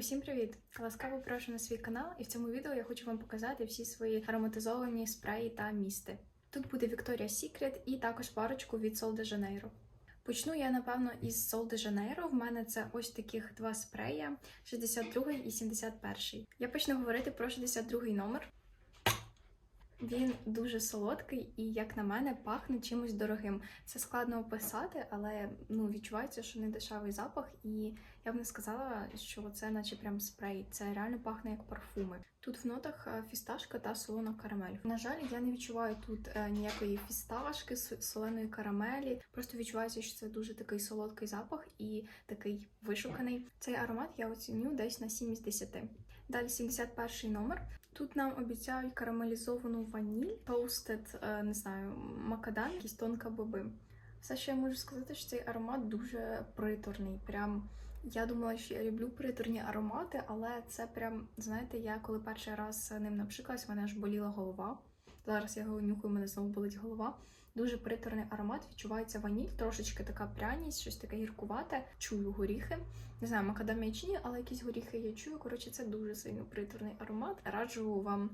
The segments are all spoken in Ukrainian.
Усім привіт! Ласкаво прошу на свій канал, і в цьому відео я хочу вам показати всі свої ароматизовані спреї та місти. Тут буде Victoria's Secret і також парочку від Sol de Janeiro. Почну я, напевно, із Sol de Janeiro. В мене це ось таких два спрея: 62 і 71. Я почну говорити про 62 номер. Він дуже солодкий і, як на мене, пахне чимось дорогим. Це складно описати, але ну відчувається, що не дешевий запах, і я б не сказала, що це наче прям спрей. Це реально пахне як парфуми. Тут в нотах е, фісташка та солона карамель. На жаль, я не відчуваю тут е, ніякої фісташки, соленої карамелі. Просто відчувається, що це дуже такий солодкий запах і такий вишуканий. Цей аромат я оціню десь на 7 з 10. Далі 71 номер. Тут нам обіцяють карамелізовану ваніль, тоустед, е, не знаю, макадам, якісь тонка боби. Все, що я можу сказати, що цей аромат дуже приторний. Прям я думала, що я люблю приторні аромати, але це прям, знаєте, я коли перший раз ним напшикалась, в мене аж боліла голова. Зараз я його нюхаю, мене знову болить голова. Дуже приторний аромат, відчувається ваніль, трошечки така пряність, щось таке гіркувате. Чую горіхи. Не знаю, макадамія чи ні, але якісь горіхи я чую. Коротше, це дуже сильно приторний аромат. Раджу вам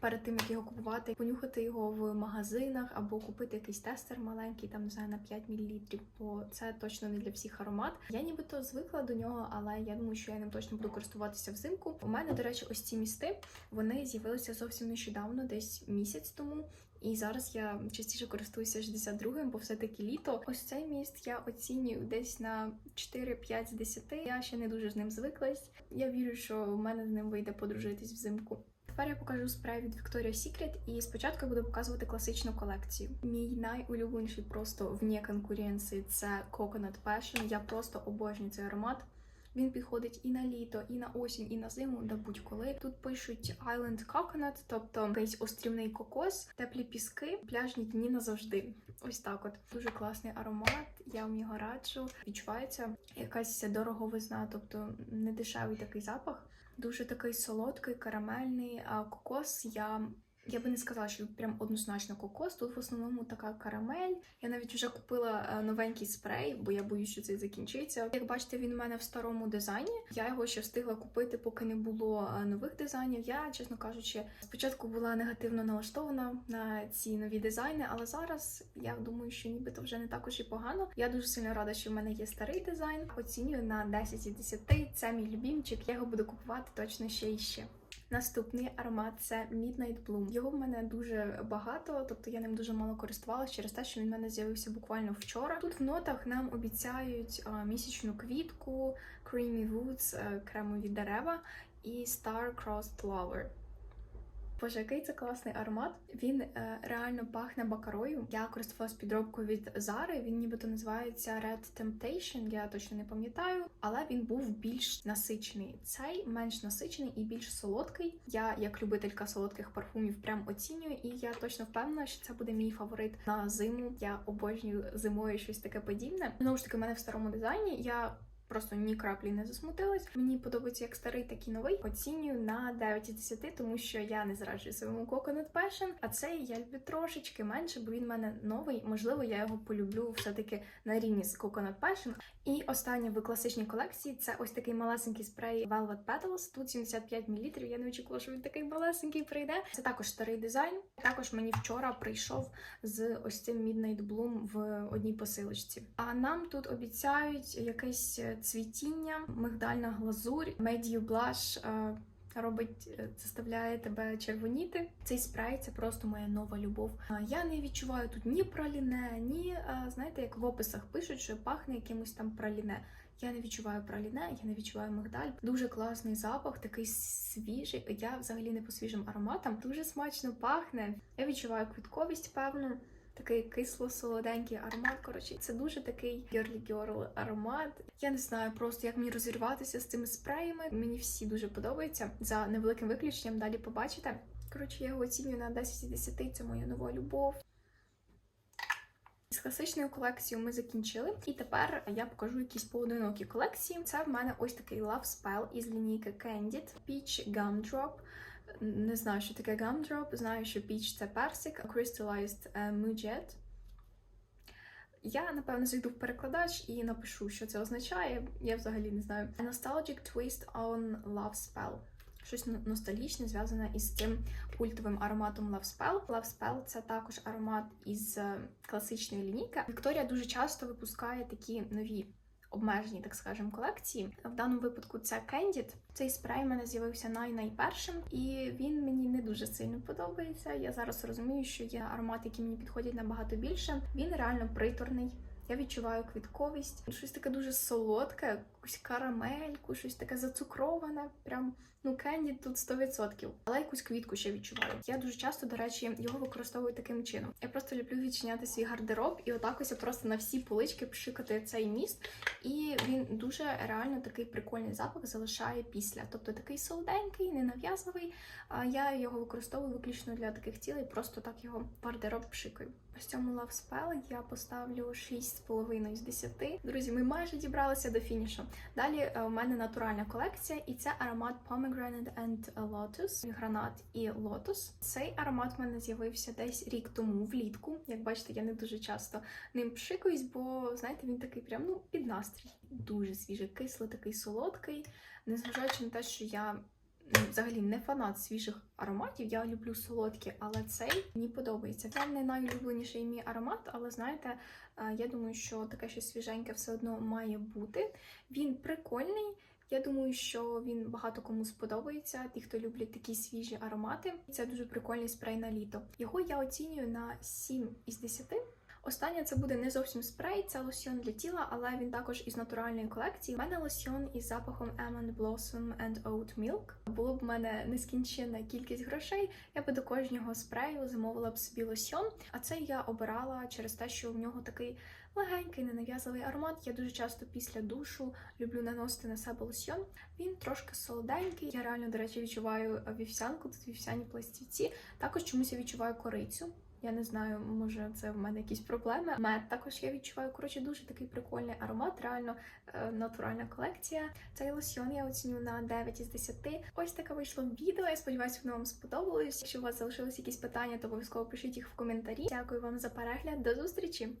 перед тим, як його купувати, понюхати його в магазинах або купити якийсь тестер маленький, там не знаю, на 5 мл, бо це точно не для всіх аромат. Я нібито звикла до нього, але я думаю, що я ним точно буду користуватися взимку. У мене, до речі, ось ці місти вони з'явилися зовсім нещодавно, десь місяць тому. І зараз я частіше користуюся 62-м, бо все-таки літо. Ось цей міст я оцінюю десь на 4-5 з 10. Я ще не дуже з ним звиклась. Я вірю, що в мене з ним вийде подружитись взимку. Тепер я покажу спрей від Victoria's Secret і спочатку я буду показувати класичну колекцію. Мій найулюбленіший просто вне конкуренції це Coconut Passion. Я просто обожнюю цей аромат. Він підходить і на літо, і на осінь, і на зиму, да будь-коли. Тут пишуть Island Coconut, тобто якийсь острівний кокос, теплі піски, пляжні дні назавжди. Ось так от. Дуже класний аромат, я вам його раджу. Відчувається якась дороговизна, тобто не дешевий такий запах. Дуже такий солодкий, карамельний. А кокос я. Я би не сказала, що прям однозначно кокос. Тут в основному така карамель. Я навіть вже купила е, новенький спрей, бо я боюсь, що цей закінчиться. Як бачите, він у мене в старому дизайні. Я його ще встигла купити, поки не було е, нових дизайнів. Я, чесно кажучи, спочатку була негативно налаштована на ці нові дизайни, але зараз я думаю, що нібито вже не також і погано. Я дуже сильно рада, що в мене є старий дизайн. Оцінюю на 10 із 10. Це мій любімчик. Я його буду купувати точно ще і ще. Наступний аромат це Midnight Bloom. Його в мене дуже багато, тобто я ним дуже мало користувалася через те, що він в мене з'явився буквально вчора. Тут в нотах нам обіцяють місячну квітку, Creamy Woods, е, кремові дерева і Star Crossed Lover. Боже, який це класний аромат. Він е, реально пахне бакарою. Я користувалась підробкою від Зари. Він нібито називається Red Temptation, я точно не пам'ятаю, але він був більш насичений. Цей менш насичений і більш солодкий. Я, як любителька солодких парфумів, прям оцінюю, і я точно впевнена, що це буде мій фаворит на зиму. Я обожнюю зимою щось таке подібне. Знову ж таки, в мене в старому дизайні. Я Просто ні краплі не засмутилась. Мені подобається як старий, так і новий. Оцінюю на 9 із 10, тому що я не зраджую своєму Coconut Passion, а цей я люблю трошечки менше, бо він в мене новий. Можливо, я його полюблю все-таки на рівні з Coconut Passion. І останнє в класичній колекції це ось такий малесенький спрей Velvet Petals. Тут 75 мл. Я не очікувала, що він такий малесенький прийде. Це також старий дизайн. Також мені вчора прийшов з ось цим Midnight Bloom в одній посилочці. А нам тут обіцяють якесь цвітіння, мигдальна глазурь, You Blush, е, Робить, е, заставляє тебе червоніти. Цей спрей це просто моя нова любов. А Я не відчуваю тут ні праліне, ні е, знаєте, як в описах пишуть, що пахне якимось там праліне. Я не відчуваю праліне, я не відчуваю мигдаль. Дуже класний запах, такий свіжий. Я взагалі не по свіжим ароматам. Дуже смачно пахне. Я відчуваю квітковість, певну. Такий кисло-солоденький аромат. Коротше, це дуже такий girly girl аромат. Я не знаю просто, як мені розірватися з цими спреями. Мені всі дуже подобаються. За невеликим виключенням далі побачите. Коротше, я його оцінюю на 10 із 10, це моя нова любов. З класичною колекцією ми закінчили, і тепер я покажу якісь поодинокі колекції. Це в мене ось такий Love Spell із лінійки Candid Peach Gumdrop. Не знаю, що таке Gumdrop, знаю, що Peach – це персик, Crystallized е, Mujet. Я напевно зайду в перекладач і напишу, що це означає. Я взагалі не знаю. A nostalgic twist on love spell. Щось ностальгічне зв'язане із цим культовим ароматом Love Spell. Love Spell – це також аромат із е, класичної лінійки. Вікторія дуже часто випускає такі нові обмежені, так скажемо, колекції. В даному випадку це Candid. Цей спрей в мене з'явився най-найпершим, і він мені не дуже сильно подобається. Я зараз розумію, що є аромати, які мені підходять набагато більше. Він реально приторний. Я відчуваю квітковість, щось таке дуже солодке, якусь карамельку, щось таке зацукроване. Прям ну кенді тут 100%. Але якусь квітку ще відчуваю. Я дуже часто, до речі, його використовую таким чином. Я просто люблю відчиняти свій гардероб і отак ось просто на всі полички пшикати цей міст. І він дуже реально такий прикольний запах залишає після. Тобто такий солоденький, ненав'язливий. Я його використовую виключно для таких цілей, просто так його гардероб пшикаю. Ось цьому Love Spell я поставлю 6,5 з 10. Друзі, ми майже дібралися до фінішу. Далі в у мене натуральна колекція, і це аромат Pomegranate and Lotus, гранат і лотос. Цей аромат в мене з'явився десь рік тому, влітку. Як бачите, я не дуже часто ним пшикаюсь, бо знаєте, він такий прям ну під настрій. Дуже свіжий, кислий, такий солодкий. Незважаючи на те, що я взагалі не фанат свіжих ароматів, я люблю солодкі, але цей мені подобається. Це не найулюбленіший мій аромат, але знаєте, е, я думаю, що таке щось свіженьке все одно має бути. Він прикольний. Я думаю, що він багато кому сподобається, ті, хто люблять такі свіжі аромати. Це дуже прикольний спрей на літо. Його я оцінюю на 7 із 10. Останнє це буде не зовсім спрей, це лосьйон для тіла, але він також із натуральної колекції. У мене лосьйон із запахом Almond Blossom and Oat Milk. Було б в мене нескінченна кількість грошей. Я би до кожного спрею замовила б собі лосьйон. А це я обирала через те, що в нього такий легенький, ненав'язливий аромат. Я дуже часто після душу люблю наносити на себе лосьйон. Він трошки солоденький. Я реально, до речі, відчуваю вівсянку, тут вівсяні пластівці. Також чомусь я відчуваю корицю. Я не знаю, може це в мене якісь проблеми. Мед також я відчуваю. Коротше, дуже такий прикольний аромат, реально е, натуральна колекція. Цей лосьйон я оціню на 9 із 10. Ось таке вийшло відео. Я сподіваюся, воно вам сподобалось. Якщо у вас залишились якісь питання, то обов'язково пишіть їх в коментарі. Дякую вам за перегляд. До зустрічі!